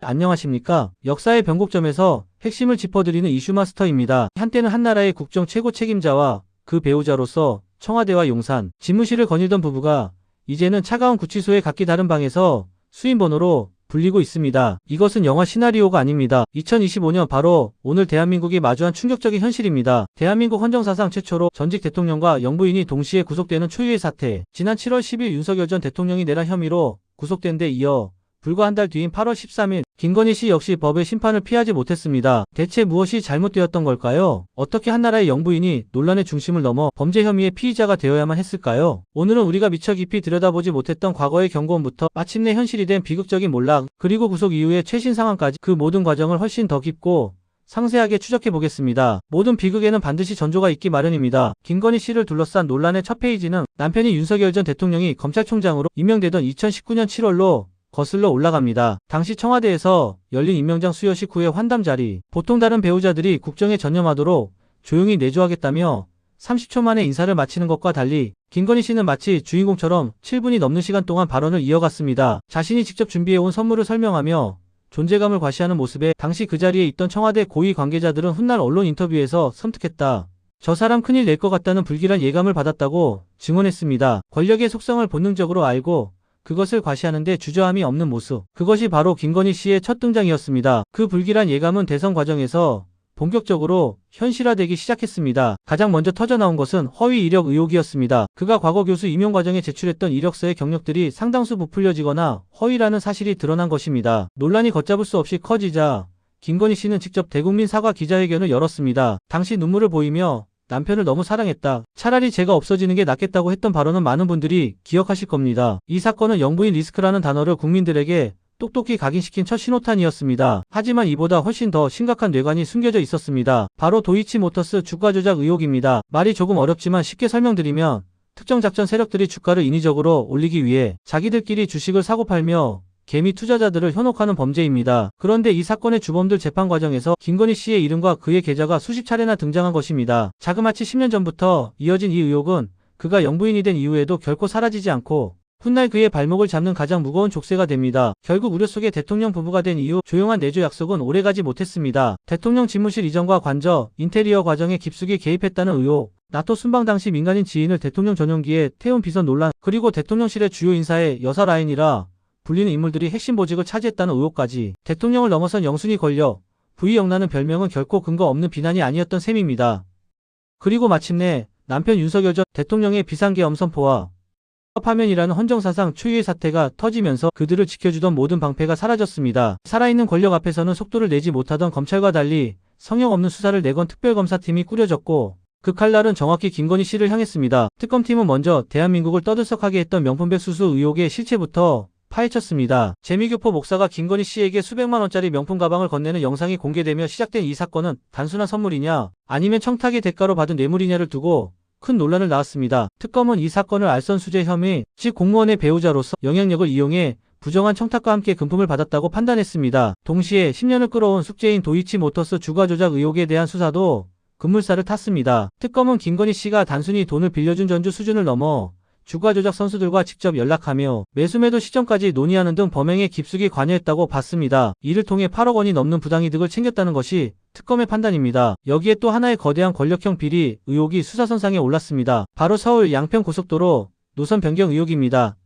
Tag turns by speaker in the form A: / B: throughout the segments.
A: 안녕하십니까. 역사의 변곡점에서 핵심을 짚어드리는 이슈마스터입니다. 한때는 한나라의 국정 최고 책임자와 그 배우자로서 청와대와 용산, 집무실을 거닐던 부부가 이제는 차가운 구치소의 각기 다른 방에서 수인 번호로 불리고 있습니다. 이것은 영화 시나리오가 아닙니다. 2025년 바로 오늘 대한민국이 마주한 충격적인 현실입니다. 대한민국 헌정사상 최초로 전직 대통령과 영부인이 동시에 구속되는 초유의 사태. 지난 7월 10일 윤석열 전 대통령이 내란 혐의로 구속된 데 이어 불과 한 달 뒤인 8월 13일 김건희 씨 역시 법의 심판을 피하지 못했습니다. 대체 무엇이 잘못되었던 걸까요? 어떻게 한 나라의 영부인이 논란의 중심을 넘어 범죄 혐의의 피의자가 되어야만 했을까요? 오늘은 우리가 미처 깊이 들여다보지 못했던 과거의 경고음부터 마침내 현실이 된 비극적인 몰락, 그리고 구속 이후의 최신 상황까지 그 모든 과정을 훨씬 더 깊고 상세하게 추적해 보겠습니다. 모든 비극에는 반드시 전조가 있기 마련입니다. 김건희 씨를 둘러싼 논란의 첫 페이지는 남편이 윤석열 전 대통령이 검찰총장으로 임명되던 2019년 7월로 거슬러 올라갑니다. 당시 청와대에서 열린 임명장 수여식 후의 환담 자리, 보통 다른 배우자들이 국정에 전념하도록 조용히 내조하겠다며 30초 만에 인사를 마치는 것과 달리 김건희 씨는 마치 주인공처럼 7분이 넘는 시간 동안 발언을 이어갔습니다. 자신이 직접 준비해온 선물을 설명하며 존재감을 과시하는 모습에 당시 그 자리에 있던 청와대 고위 관계자들은 훗날 언론 인터뷰에서 섬뜩했다. 저 사람 큰일 낼 것 같다는 불길한 예감을 받았다고 증언했습니다. 권력의 속성을 본능적으로 알고 그것을 과시하는데 주저함이 없는 모습. 그것이 바로 김건희 씨의 첫 등장이었습니다. 그 불길한 예감은 대선 과정에서 본격적으로 현실화되기 시작했습니다. 가장 먼저 터져나온 것은 허위 이력 의혹이었습니다. 그가 과거 교수 임용 과정에 제출했던 이력서의 경력들이 상당수 부풀려지거나 허위라는 사실이 드러난 것입니다. 논란이 걷잡을 수 없이 커지자 김건희 씨는 직접 대국민 사과 기자회견을 열었습니다. 당시 눈물을 보이며 남편을 너무 사랑했다. 차라리 제가 없어지는 게 낫겠다고 했던 발언은 많은 분들이 기억하실 겁니다. 이 사건은 영부인 리스크라는 단어를 국민들에게 똑똑히 각인시킨 첫 신호탄이었습니다. 하지만 이보다 훨씬 더 심각한 뇌관이 숨겨져 있었습니다. 바로 도이치모터스 주가 조작 의혹입니다. 말이 조금 어렵지만 쉽게 설명드리면 특정 작전 세력들이 주가를 인위적으로 올리기 위해 자기들끼리 주식을 사고 팔며 개미 투자자들을 현혹하는 범죄입니다. 그런데 이 사건의 주범들 재판 과정에서 김건희 씨의 이름과 그의 계좌가 수십 차례나 등장한 것입니다. 자그마치 10년 전부터 이어진 이 의혹은 그가 영부인이 된 이후에도 결코 사라지지 않고 훗날 그의 발목을 잡는 가장 무거운 족쇄가 됩니다. 결국 우려 속에 대통령 부부가 된 이후 조용한 내조 약속은 오래가지 못했습니다. 대통령 집무실 이전과 관저, 인테리어 과정에 깊숙이 개입했다는 의혹, 나토 순방 당시 민간인 지인을 대통령 전용기에 태운 비선 논란, 그리고 대통령실의 주요 인사의 여사 라인이라 불리는 인물들이 핵심 보직을 차지했다는 의혹까지 대통령을 넘어선 영순이 걸려 부의영라는 별명은 결코 근거 없는 비난이 아니었던 셈입니다. 그리고 마침내 남편 윤석열 전 대통령의 비상계엄 선포와 파면이라는 헌정사상 초유의 사태가 터지면서 그들을 지켜주던 모든 방패가 사라졌습니다. 살아있는 권력 앞에서는 속도를 내지 못하던 검찰과 달리 성형 없는 수사를 내건 특별검사팀이 꾸려졌고 그 칼날은 정확히 김건희 씨를 향했습니다. 특검팀은 먼저 대한민국을 떠들썩하게 했던 명품백 수수 의혹의 실체부터 파헤쳤습니다. 재미교포 목사가 김건희 씨에게 수백만 원짜리 명품 가방을 건네는 영상이 공개되며 시작된 이 사건은 단순한 선물이냐 아니면 청탁의 대가로 받은 뇌물이냐를 두고 큰 논란을 낳았습니다. 특검은 이 사건을 알선수재 혐의, 즉 공무원의 배우자로서 영향력을 이용해 부정한 청탁과 함께 금품을 받았다고 판단했습니다. 동시에 10년을 끌어온 숙제인 도이치 모터스 주가 조작 의혹에 대한 수사도 급물살을 탔습니다. 특검은 김건희 씨가 단순히 돈을 빌려준 전주 수준을 넘어 주가 조작 선수들과 직접 연락하며 매수매도 시점까지 논의하는 등 범행에 깊숙이 관여했다고 봤습니다. 이를 통해 8억 원이 넘는 부당이득을 챙겼다는 것이 특검의 판단입니다. 여기에 또 하나의 거대한 권력형 비리 의혹이 수사선상에 올랐습니다. 바로 서울 양평 고속도로 노선 변경 의혹입니다.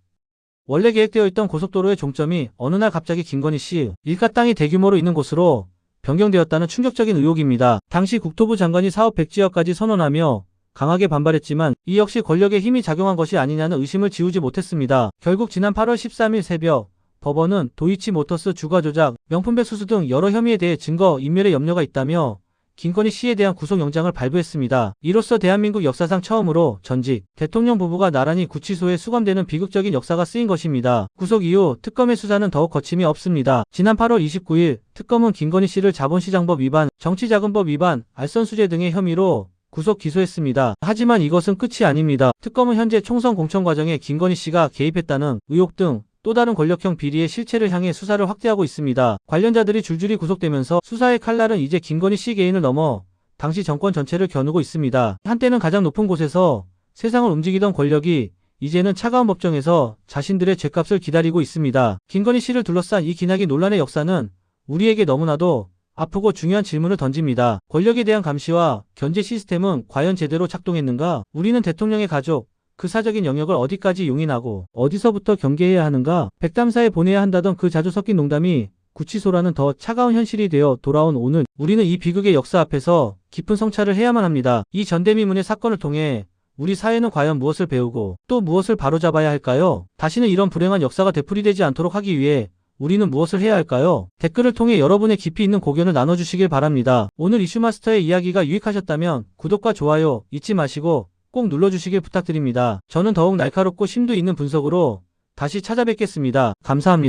A: 원래 계획되어 있던 고속도로의 종점이 어느 날 갑자기 김건희 씨 일가 땅이 대규모로 있는 곳으로 변경되었다는 충격적인 의혹입니다. 당시 국토부 장관이 사업 백지화까지 선언하며 강하게 반발했지만 이 역시 권력의 힘이 작용한 것이 아니냐는 의심을 지우지 못했습니다. 결국 지난 8월 13일 새벽 법원은 도이치 모터스 주가 조작, 명품백 수수 등 여러 혐의에 대해 증거 인멸의 염려가 있다며 김건희 씨에 대한 구속영장을 발부했습니다. 이로써 대한민국 역사상 처음으로 전직 대통령 부부가 나란히 구치소에 수감되는 비극적인 역사가 쓰인 것입니다. 구속 이후 특검의 수사는 더욱 거침이 없습니다. 지난 8월 29일 특검은 김건희 씨를 자본시장법 위반, 정치자금법 위반, 알선수재 등의 혐의로 구속 기소했습니다. 하지만 이것은 끝이 아닙니다. 특검은 현재 총선 공천 과정에 김건희 씨가 개입했다는 의혹 등또 다른 권력형 비리의 실체를 향해 수사를 확대하고 있습니다. 관련자들이 줄줄이 구속되면서 수사의 칼날은 이제 김건희 씨 개인을 넘어 당시 정권 전체를 겨누고 있습니다. 한때는 가장 높은 곳에서 세상을 움직이던 권력이 이제는 차가운 법정에서 자신들의 죄값을 기다리고 있습니다. 김건희 씨를 둘러싼 이 기나긴 논란의 역사는 우리에게 너무나도 아프고 중요한 질문을 던집니다. 권력에 대한 감시와 견제 시스템은 과연 제대로 작동했는가? 우리는 대통령의 가족, 그 사적인 영역을 어디까지 용인하고 어디서부터 경계해야 하는가? 백담사에 보내야 한다던 그 자주 섞인 농담이 구치소라는 더 차가운 현실이 되어 돌아온 오늘 우리는 이 비극의 역사 앞에서 깊은 성찰을 해야만 합니다. 이 전대미문의 사건을 통해 우리 사회는 과연 무엇을 배우고 또 무엇을 바로잡아야 할까요? 다시는 이런 불행한 역사가 되풀이되지 않도록 하기 위해 우리는 무엇을 해야 할까요? 댓글을 통해 여러분의 깊이 있는 고견을 나눠주시길 바랍니다. 오늘 이슈마스터의 이야기가 유익하셨다면 구독과 좋아요 잊지 마시고 꼭 눌러주시길 부탁드립니다. 저는 더욱 날카롭고 심도 있는 분석으로 다시 찾아뵙겠습니다. 감사합니다.